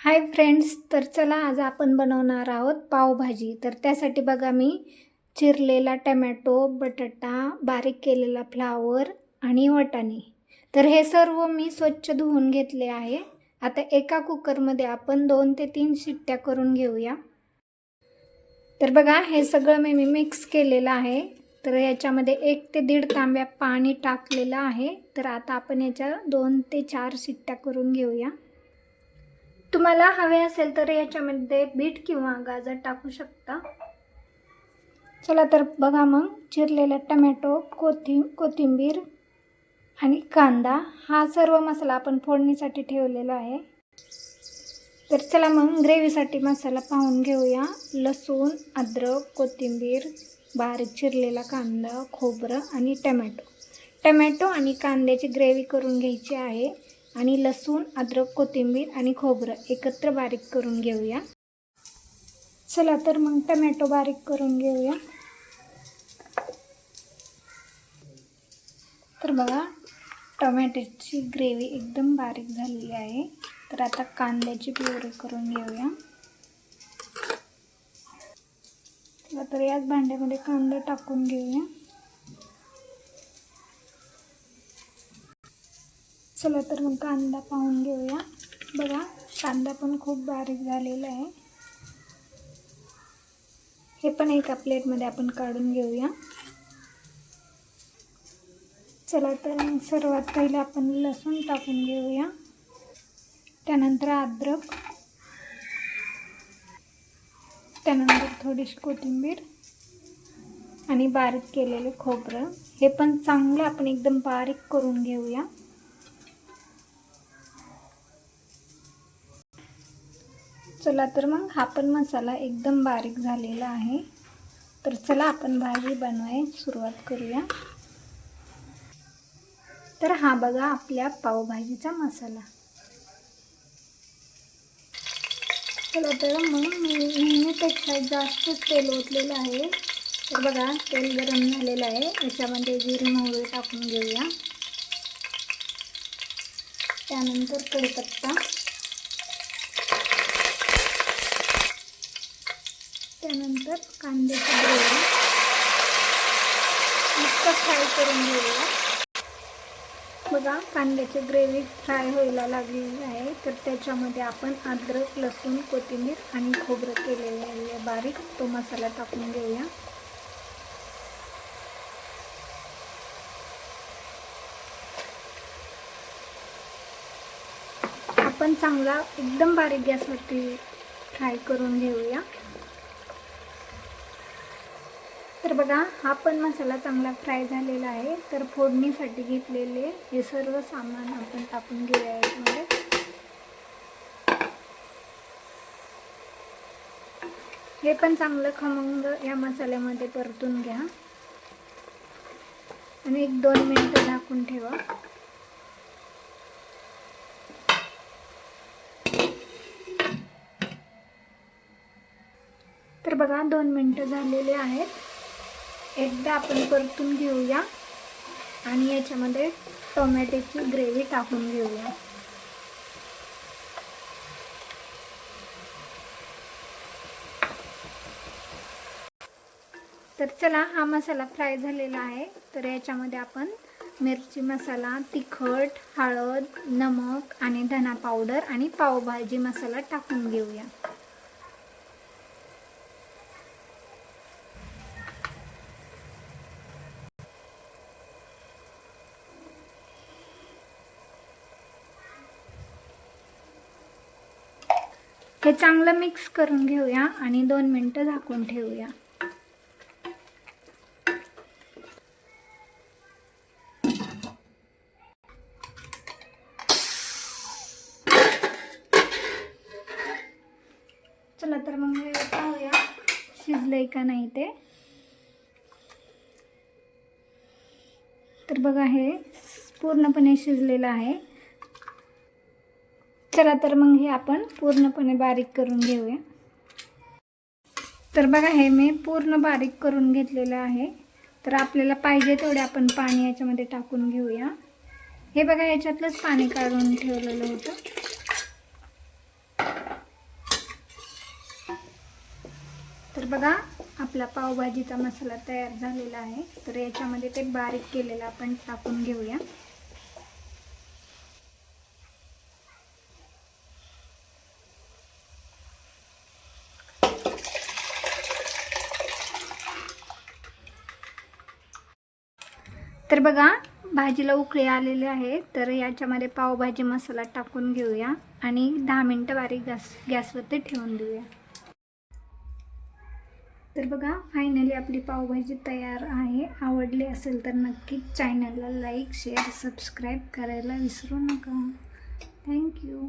Hi friends तर चला आज आपण बनवणार आहोत पावभाजी. तर त्यासाठी बघा मी चिरलेला टमॅटो बटाटा बारीक केलेला फ्लावर आणि वाटाणे. तर हे सर्व मी स्वच्छ धुवून घेतले आहे. आता एका कुकरमध्ये आपण दोन ते तीन शिट्ट्या करून घेऊया. तर बघा हे सगळं मी मी मिक्स केलेलं आहे. तर याच्यामध्ये एक ते दीड तांब्या पाणी टाकलेलं आहे. तर आता आपण याच्या दोन ते चार शिट्ट्या करून घेऊया. तुम्हाला हवे असेल तर याच्यामध्ये बीट किंवा गाजर टाकू शकता. चला तर बघा मग चिरलेला टमॅटो कोथिं कोथिंबीर आणि कांदा हा सर्व मसाला आपण फोडणीसाठी ठेवलेला आहे. तर चला मग ग्रेव्हीसाठी मसाला पाहून घेऊया. लसूण अद्रक कोथिंबीर बारीक चिरलेला कांदा खोबरं आणि टमॅटो. टमॅटो आणि कांद्याची ग्रेव्ही करून घ्यायची आहे. आणि लसूण अद्रक कोथिंबीर आणि खोबरं एकत्र बारीक करून घेऊया. चला तर मग टमॅटो बारीक करून घेऊया. तर बघा टमॅटोची ग्रेव्ही एकदम बारीक झालेली आहे. तर आता कांद्याची प्युरी करून घेऊया. तर याच भांड्यामध्ये कांदा टाकून घेऊया. चला तर मग कांदा पाहून घेऊया. बघा कांदा पण खूप बारीक झालेला आहे. हे पण एका प्लेटमध्ये आपण काढून घेऊया. चला तर मग सर्वात पहिले आपण लसूण टाकून घेऊया. त्यानंतर अद्रक. त्यानंतर थोडीशी कोथिंबीर आणि बारीक केलेले खोबरं. हे पण चांगलं आपण एकदम बारीक करून घेऊया. चला तर मग हा पण मसाला एकदम बारीक झालेला आहे. तर चला आपण भाजी बनवाय सुरुवात करूया. तर हा बघा आपल्या पावभाजीचा मसाला. चला तर मग मी नेहमीपेक्षा जास्त तेल ओतलेलं आहे. तर बघा तेल गरम झालेलं आहे. याच्यामध्ये जिरे मोहरी टाकून घेऊया. त्यानंतर कडीपत्ता. त्यानंतर कांद्याची ग्रेव्ही. मस्त फ्राय करून घेऊया. बघा कांद्याची ग्रेव्ही फ्राय व्हायला लागलेली आहे. तर त्याच्यामध्ये आपण अद्रक लसूण कोथिंबीर आणि खोबरं केलेलं आहे. बारीक तो मसाला टाकून घेऊया. आपण चांगला एकदम बारीक गॅसवरती फ्राय करून घेऊया. तर बघा हा पण मसाला चांगला फ्राय झालेला आहे. तर फोडणीसाठी घेतलेले हे सर्व सामान आपण टाकून घेऊया याच्यामध्ये. हे पण चांगलं खमंग या मसाल्यामध्ये परतून घ्या. आणि एक दोन मिनटं झाकून ठेवा. तर बघा दोन मिनटं झालेले आहेत. एकदा आपण परतून घेऊया आणि याच्यामध्ये टोमॅटोची ग्रेव्ही टाकून घेऊया. तर चला हा मसाला फ्राय झालेला आहे. तर याच्यामध्ये आपण मिरची मसाला तिखट हळद नमक आणि धना पावडर आणि पावभाजी मसाला टाकून घेऊया. हे चांगलं मिक्स करून घेऊया आणि दोन मिनटं झाकून ठेवूया. चला तर मग हे पाहूया शिजलंय का नाही ते. तर बघा हे पूर्णपणे शिजलेलं आहे. चला तर मग हे आपण पूर्णपणे बारीक करून घेऊया. तर बघा हे मी पूर्ण बारीक करून घेतलेलं आहे. तर आपल्याला पाहिजे तेवढे आपण पाणी याच्यामध्ये टाकून घेऊया. हे बघा याच्यातलंच पाणी काढून ठेवलेलं होतं. तर बघा आपला पावभाजीचा मसाला तयार झालेला आहे. तर याच्यामध्ये ते बारीक केलेलं आपण टाकून घेऊया. तर बघा भाजीला उकळे आलेले आहे. तर याच्यामध्ये पावभाजी मसाला टाकून घेऊया आणि दहा मिनटं बारीक गॅस गॅसवरती ठेवून देऊया. तर बघा फायनली आपली पावभाजी तयार आहे. आवडली असेल तर नक्कीच चॅनलला लाईक शेअर सबस्क्राईब करायला विसरू नका. थँक्यू